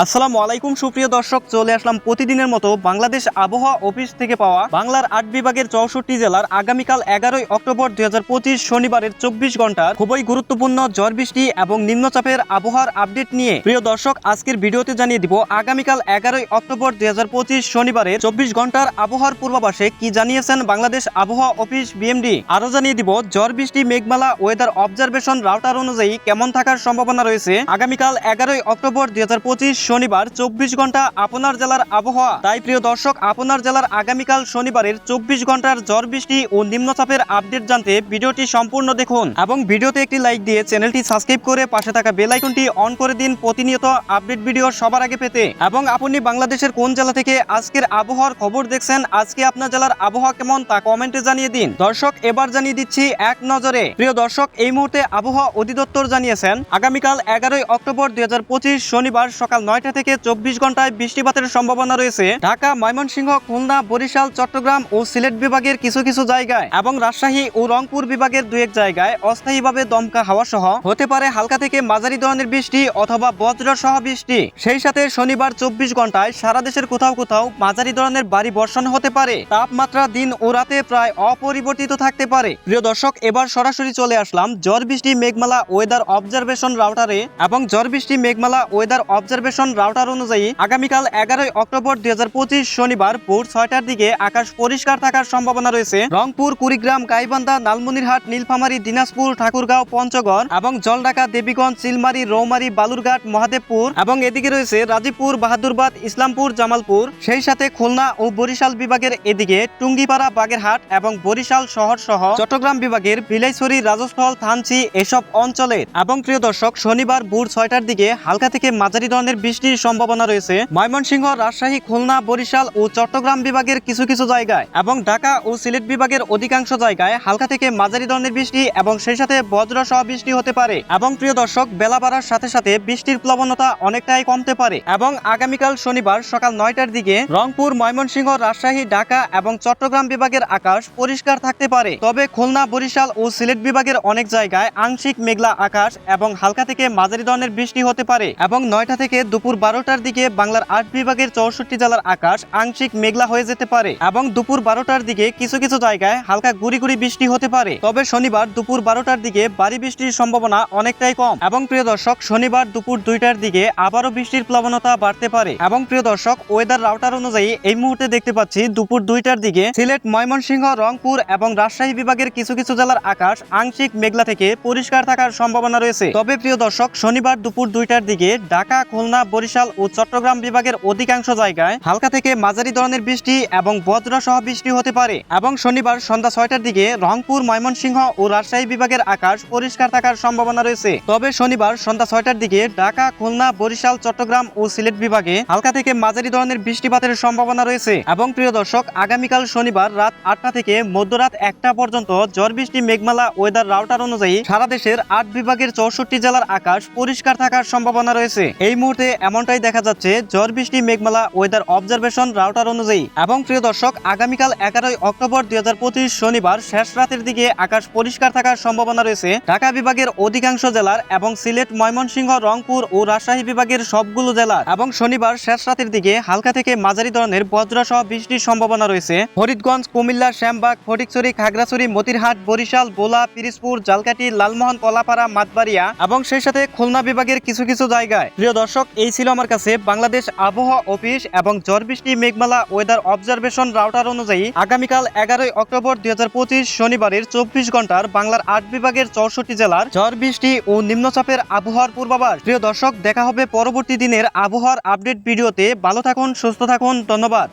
আসসালামু আলাইকুম, সুপ্রিয় দর্শক, চলে আসলাম প্রতিদিনের মতো বাংলাদেশ আবহাওয়া অফিস থেকে পাওয়া বাংলার আট বিভাগের চৌষট্টি জেলার আগামীকাল এগারোই অক্টোবর দুই হাজার পঁচিশ শনিবারের চব্বিশ ঘণ্টার খুবই গুরুত্বপূর্ণ ঝড় বৃষ্টি এবং নিম্নচাপের আবহাওয়ার আপডেট নিয়ে। প্রিয় দর্শক, আজকের ভিডিওতে জানিয়ে দিব আগামীকাল এগারোই অক্টোবর দুই হাজার পঁচিশ শনিবারের চব্বিশ ঘণ্টার আবহাওয়ার পূর্বাভাসে কি জানিয়েছেন বাংলাদেশ আবহাওয়া অফিস বিএমডি। আরও জানিয়ে দিব, ঝড় বৃষ্টি, মেঘমালা ওয়েদার অবজারভেশন রাউটার অনুযায়ী কেমন থাকার সম্ভাবনা রয়েছে। আগামীকাল এগারোই অক্টোবর দুই হাজার পঁচিশ শনিবার চব্বিশ ঘণ্টা আপনার জেলার আবহাওয়া। তাই প্রিয় দর্শক, আপনার জেলার আগামীকাল শনিবারের চব্বিশ ঘণ্টার ঝড় বৃষ্টি ও নিম্নচাপের আপডেট জানতে ভিডিওটি সম্পূর্ণ দেখুন এবং ভিডিওতে একটি লাইক দিয়ে চ্যানেলটি সাবস্ক্রাইব করে পাশে থাকা বেল আইকনটি অন করে দিন প্রতিনিয়ত আপডেট ভিডিও সবার আগে পেতে। এবং আপনি বাংলাদেশের কোন জেলা থেকে আজকের আবহাওয়ার খবর দেখছেন, আজকে আপনার জেলার আবহাওয়া কেমন তা কমেন্টে জানিয়ে দিন। দর্শক, এবার জানিয়ে দিচ্ছি এক নজরে। প্রিয় দর্শক, এই মুহূর্তে আবহাওয়া অধিদপ্তর জানিয়েছেন, আগামীকাল এগারোই অক্টোবর দুই হাজার পঁচিশ শনিবার সকাল নয়টা থেকে চব্বিশ ঘন্টায় বৃষ্টিপাতের সম্ভাবনা রয়েছে। ঢাকা, ময়মনসিংহ, খুলনা, বরিশাল, চট্টগ্রাম ও সিলেট বিভাগের কিছু কিছু জায়গায় এবং রাজশাহী ও রংপুর বিভাগের দু এক জায়গায় অস্থায়ীভাবে দমকা হাওয়া সহ হতে পারে হালকা থেকে মাঝারি ধরনের বৃষ্টি অথবা বজ্র সহ বৃষ্টি। সেই সাথে শনিবার চব্বিশ ঘন্টায় সারা দেশের কোথাও কোথাও মাঝারি ধরনের বাড়ি বর্ষণ হতে পারে। তাপমাত্রা দিন ও রাতে প্রায় অপরিবর্তিত থাকতে পারে। প্রিয় দর্শক, এবার সরাসরি চলে আসলাম ঝড় বৃষ্টি মেঘমালা ওয়েদার অবজারভেশন রাউটারে এবং ঝড় বৃষ্টি মেঘমালা ওয়েদার অবজারভেশন রাউটার অনুযায়ী আগামীকাল এগারোই অক্টোবর দুই হাজার পঁচিশ শনিবার ভোর ছয়টার দিকে আকাশ পরিষ্কার থাকার সম্ভাবনা রয়েছে। রংপুর, কুড়িগ্রাম, গাইবান্ধা লালমনিরহাট নীলফামারী, দিনাজপুর, ঠাকুরগাঁও, পঞ্চগড় এবং জলঢাকা, দেবীগঞ্জ চিলমারি রৌমারি, বালুরঘাট, মহাদেবপুর এবং এদিকে রয়েছে রাজীবপুর, বাহাদুরবাদ, ইসলামপুর, জামালপুর। সেই সাথে খুলনা ও বরিশাল বিভাগের এদিকে টুঙ্গিপাড়া, বাগেরহাট এবং বরিশাল শহর সহ চট্টগ্রাম বিভাগের বিলাইছড়ি রাজস্থল, থানচি এসব অঞ্চলের এবং প্রিয় দর্শক, শনিবার ভোর ছয়টার দিকে হালকা থেকে মাঝারি ধরনের বৃষ্টির সম্ভাবনা রয়েছে। ময়মনসিংহ, রাজশাহী, খুলনা, বরিশাল ও চট্টগ্রাম বিভাগের কিছু কিছু জায়গায় এবং ঢাকা ও সিলেট বিভাগের অধিকাংশ জায়গায় হালকা থেকে মাঝারি ধরনের বৃষ্টি এবং সেই সাথে বজ্র সহ বৃষ্টি হতে পারে। এবং প্রিয় দর্শক, বেলা বাড়ার সাথে সাথে বৃষ্টির প্লবনতা অনেকটাই কমতে পারে। এবং আগামীকাল শনিবার সকাল নয়টার দিকে রংপুর, ময়মনসিংহ, রাজশাহী, ঢাকা এবং চট্টগ্রাম বিভাগের আকাশ পরিষ্কার থাকতে পারে। তবে খুলনা, বরিশাল ও সিলেট বিভাগের অনেক জায়গায় আংশিক মেঘলা আকাশ এবং হালকা থেকে মাঝারি ধরনের বৃষ্টি হতে পারে। এবং নয়টা থেকে দুপুর বারোটার দিকে বাংলার আট বিভাগের চৌষট্টি জেলার আকাশ আংশিক মেঘলা হয়ে যেতে পারে এবং দুপুর বারোটার দিকে কিছু কিছু জায়গায় হালকা গুড়ি গুড়ি বৃষ্টি হতে পারে। তবে শনিবার দুপুর বারোটার দিকে ভারী বৃষ্টির সম্ভাবনা অনেকটাই কম এবং প্রিয় দর্শক, শনিবার দুপুর দুইটার দিকে আবারও বৃষ্টির প্লবনতা বাড়তে পারে এবং প্রিয় দর্শক ওয়েদার রাউটার অনুযায়ী এই মুহূর্তে দেখতে পাচ্ছি দুপুর দুইটার দিকে সিলেট, ময়মনসিংহ, রংপুর এবং রাজশাহী বিভাগের কিছু কিছু জেলার আকাশ আংশিক মেঘলা থেকে পরিষ্কার থাকার সম্ভাবনা রয়েছে। তবে প্রিয় দর্শক, শনিবার দুপুর দুইটার দিকে ঢাকা, খুলনা বরিশাল ও চট্টগ্রাম বিভাগের অধিকাংশ জায়গায় হালকা থেকে মাঝারি ধরনের বৃষ্টি এবং বজ্র সহ বৃষ্টি হতে পারে। এবং শনিবার সন্ধ্যা ছয়টার দিকে রংপুর, ময়মনসিংহ ও রাজশাহী বিভাগের আকাশ পরিষ্কার থাকার সম্ভাবনা রয়েছে। তবে শনিবার সন্ধ্যা ছয়টার দিকে ঢাকা, খুলনা, বরিশাল, চট্টগ্রাম ও সিলেট বিভাগে হালকা থেকে মাঝারি ধরনের বৃষ্টিপাতের সম্ভাবনা রয়েছে। এবং প্রিয় দর্শক, আগামীকাল শনিবার রাত আটটা থেকে মধ্যরাত একটা পর্যন্ত ঝড় বৃষ্টি, মেঘমালা ওয়েদার রাউটার অনুযায়ী সারা দেশের আট বিভাগের চৌষট্টি জেলার আকাশ পরিষ্কার থাকার সম্ভাবনা রয়েছে। এই মুহূর্তে এমনটাই দেখা যাচ্ছে, ঝড় বৃষ্টি, মেঘমালা ওয়েদার অবজারভেশন রাউটার অনুযায়ী। এবং প্রিয় দর্শক, আগামীকাল এগারোই অক্টোবর দুই শনিবার শেষ রাতের দিকে আকাশ পরিষ্কার থাকার সম্ভাবনা রয়েছে। ঢাকা বিভাগের অধিকাংশ জেলার এবং সিলেট, ময়মনসিংহ, রংপুর ও রাজশাহী বিভাগের সবগুলো জেলার এবং শনিবার শেষ রাতের দিকে হালকা থেকে মাঝারি ধরনের বজ্রসহ বৃষ্টির সম্ভাবনা রয়েছে। ফরিদগঞ্জ, কুমিল্লা, শ্যামবাগ, ফটিকছড়ি, খাগড়াছড়ি, মতিরহাট, বরিশাল বোলা পিরিজপুর জালকাটি লালমোহন, কলাপাড়া, মাতবাড়িয়া এবং সেই সাথে খুলনা বিভাগের কিছু কিছু জায়গায়। প্রিয় দর্শক এই ছিল আমার কাছে বাংলাদেশ আবহাওয়া অফিস এবং ঝড় বৃষ্টি মেঘমালা ওয়েদার অবজারভেশন রাউটার অনুযায়ী আগামীকাল এগারোই অক্টোবর দুই হাজার পঁচিশ শনিবারের চব্বিশ ঘণ্টার বাংলার আট বিভাগের চৌষট্টি জেলার ঝড় বৃষ্টি ও নিম্নচাপের আবহাওয়ার পূর্বাভাস। প্রিয় দর্শক, দেখা হবে পরবর্তী দিনের আবহাওয়ার আপডেট ভিডিওতে। ভালো থাকুন, সুস্থ থাকুন, ধন্যবাদ।